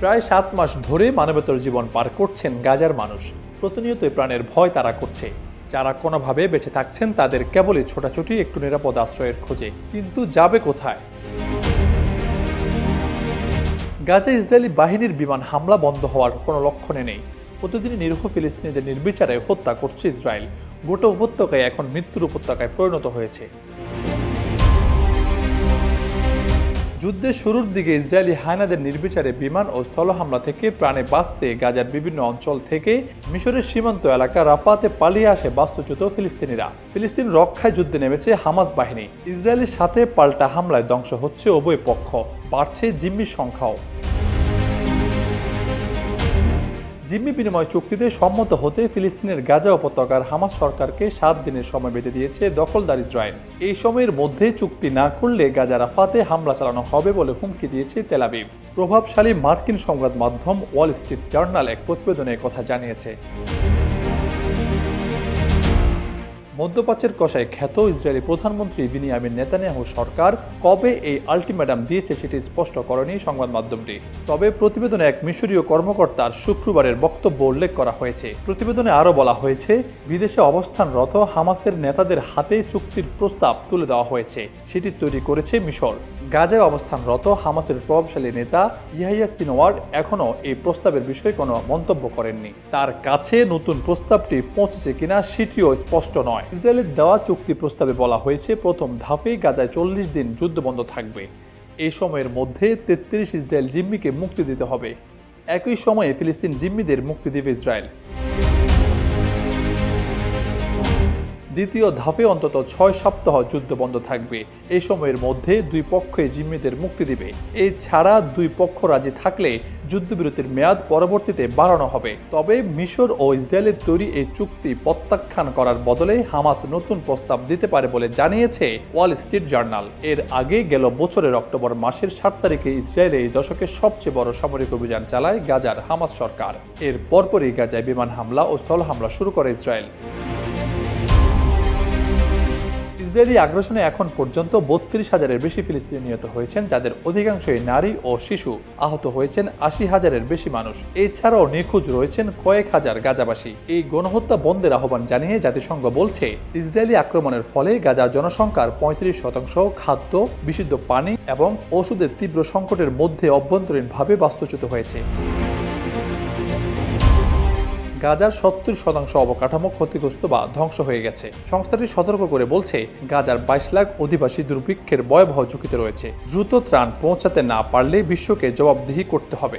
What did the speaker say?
প্রায় সাত মাস ধরে মানবেতর জীবন পার করছেন গাজার মানুষ। প্রতিনিয়তই প্রাণের ভয় তারা করছে। যারা কোনোভাবে বেঁচে থাকছেন তাদের কেবলই ছোটাছুটি, একটু নিরাপদ আশ্রয়ের খোঁজে। কিন্তু যাবে কোথায়? গাজা ইসরায়েলি বাহিনীর বিমান হামলা বন্ধ হওয়ার কোনো লক্ষণে নেই। প্রতিদিনই নিরীহ ফিলিস্তিনিদের নির্বিচারে হত্যা করছে ইসরায়েল। গোটা উপত্যকায় এখন মৃত্যুর উপত্যকায় পরিণত হয়েছে। যুদ্ধের শুরুর দিকে ইসরায়েলি হায়নাদের নির্বিচারে বিমান ও স্থল হামলা থেকে প্রাণে বাঁচতে গাজার বিভিন্ন অঞ্চল থেকে মিশরের সীমান্ত এলাকা রাফাতে পালিয়ে আসে বাস্তুচ্যুত ফিলিস্তিনিরা। ফিলিস্তিন রক্ষায় যুদ্ধে নেমেছে হামাস বাহিনী। ইসরায়েলের সাথে পাল্টা হামলায় ধ্বংস হচ্ছে উভয় পক্ষ। বাড়ছে জিম্মির সংখ্যাও। জিম্মি বিনিময় চুক্তিতে সম্মত হতে ফিলিস্তিনের গাজা উপত্যকার হামাস সরকারকে সাত দিনের সময় বেঁধে দিয়েছে দখলদার ইসরায়েল। এই সময়ের মধ্যে চুক্তি না করলে গাজা রাফাতে হামলা চালানো হবে বলে হুমকি দিয়েছে তেলাবিব প্রভাবশালী মার্কিন সংবাদ মাধ্যম ওয়াল স্ট্রিট জার্নাল এক প্রতিবেদনে কথা জানিয়েছে। মধ্যপ্রাচ্যের কষায় খ্যাত ইসরায়েলি প্রধানমন্ত্রী বিনিয়ামিন নেতানিয়াহু সরকার কবে এই আলটিমেটাম দিয়েছে সেটি স্পষ্ট করেনি সংবাদ মাধ্যমটি। তবে প্রতিবেদনে এক মিশরীয় কর্মকর্তার শুক্রবারের বক্তব্য উল্লেখ করা হয়েছে। প্রতিবেদনে আরও বলা হয়েছে, বিদেশে অবস্থানরত হামাসের নেতাদের হাতে চুক্তির প্রস্তাব তুলে দেওয়া হয়েছে। সেটি তৈরি করেছে মিশর। গাজায় অবস্থানরত হামাসের প্রভাবশালী নেতা ইহাইয়া সিনোয়ার এখনও এই প্রস্তাবের বিষয়ে কোনো মন্তব্য করেননি। তার কাছে নতুন প্রস্তাবটি পৌঁছেছে কিনা সেটিও স্পষ্ট নয়। ইসরায়েলের দেওয়া চুক্তি প্রস্তাবে বলা হয়েছে, প্রথম ধাপে গাজায় চল্লিশ দিন যুদ্ধবন্ধ থাকবে। এই সময়ের মধ্যে তেত্রিশ ইসরায়েল জিম্মিকে মুক্তি দিতে হবে। একই সময়ে ফিলিস্তিন জিম্মিদের মুক্তি দেবে ইসরায়েল। দ্বিতীয় ধাপে অন্তত ছয় সপ্তাহ যুদ্ধ বন্ধ থাকবে। এই সময়ের মধ্যে দুই পক্ষই জিম্মিদের মুক্তি দিবে। এছাড়া দুই পক্ষ রাজি থাকলে যুদ্ধবিরতির মেয়াদ পরবর্তীতে বাড়ানো হবে। তবে মিশর ও ইসরায়েলের তৈরি এই চুক্তি প্রত্যাখ্যান করার বদলে হামাস নতুন প্রস্তাব দিতে পারে বলে জানিয়েছে ওয়াল স্ট্রিট জার্নাল। এর আগে গেল বছরের অক্টোবর মাসের সাত তারিখে ইসরায়েলে এই দশকের সবচেয়ে বড় সামরিক অভিযান চালায় গাজার হামাস সরকার। এর পরপরই গাজায় বিমান হামলা ও স্থল হামলা শুরু করে ইসরায়েল। ইসরায়েলি আগ্রাসনে এখন পর্যন্ত বত্রিশ হাজারের বেশি ফিলিস্তিনি নিহত হয়েছেন, যাদের অধিকাংশই নারী ও শিশু। আহত হয়েছেন আশি হাজারের বেশি মানুষ। এছাড়াও নিখোঁজ রয়েছেন কয়েক হাজার গাজাবাসী। এই গণহত্যা বন্ধের আহ্বান জানিয়ে জাতিসংঘ বলছে, ইসরায়েলি আক্রমণের ফলে গাজা জনসংখ্যার পঁয়ত্রিশ শতাংশ খাদ্য, বিশুদ্ধ পানি এবং ওষুধের তীব্র সংকটের মধ্যে অভ্যন্তরীণভাবে বাস্তুচ্যুত হয়েছে। গাজার সত্তর শতাংশ অবকাঠামো ক্ষতিগ্রস্ত বা ধ্বংস হয়ে গেছে। সংস্থাটি সতর্ক করে বলছে, গাজার বাইশ লাখ অধিবাসী দুর্ভিক্ষের ভয়াবহ ঝুঁকিতে রয়েছে। দ্রুত ত্রাণ পৌঁছাতে না পারলে বিশ্বকে জবাবদিহি করতে হবে।